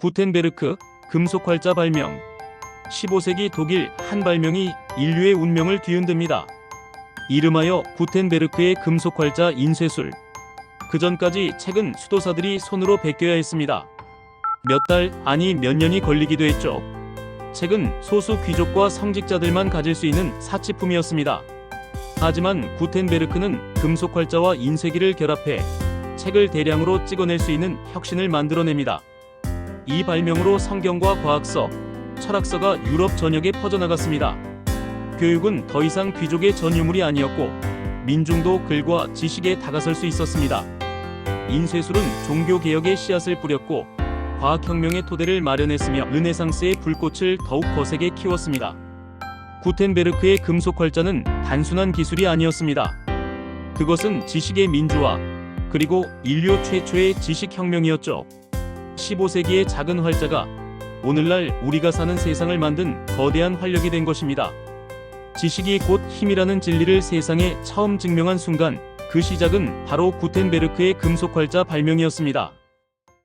구텐베르크 금속 활자 발명 15세기 독일 한 발명이 인류의 운명을 뒤흔듭니다. 이름하여 구텐베르크의 금속 활자 인쇄술. 그 전까지 책은 수도사들이 손으로 베껴야 했습니다. 몇 달, 아니 몇 년이 걸리기도 했죠. 책은 소수 귀족과 성직자들만 가질 수 있는 사치품이었습니다. 하지만 구텐베르크는 금속 활자와 인쇄기를 결합해 책을 대량으로 찍어낼 수 있는 혁신을 만들어냅니다. 이 발명으로 성경과 과학서, 철학서가 유럽 전역에 퍼져나갔습니다. 교육은 더 이상 귀족의 전유물이 아니었고 민중도 글과 지식에 다가설 수 있었습니다. 인쇄술은 종교 개혁의 씨앗을 뿌렸고 과학혁명의 토대를 마련했으며 르네상스의 불꽃을 더욱 거세게 키웠습니다. 구텐베르크의 금속 활자는 단순한 기술이 아니었습니다. 그것은 지식의 민주화 그리고 인류 최초의 지식혁명이었죠. 15세기의 작은 활자가 오늘날 우리가 사는 세상을 만든 거대한 활력이 된 것입니다. 지식이 곧 힘이라는 진리를 세상에 처음 증명한 순간 그 시작은 바로 구텐베르크의 금속 활자 발명이었습니다.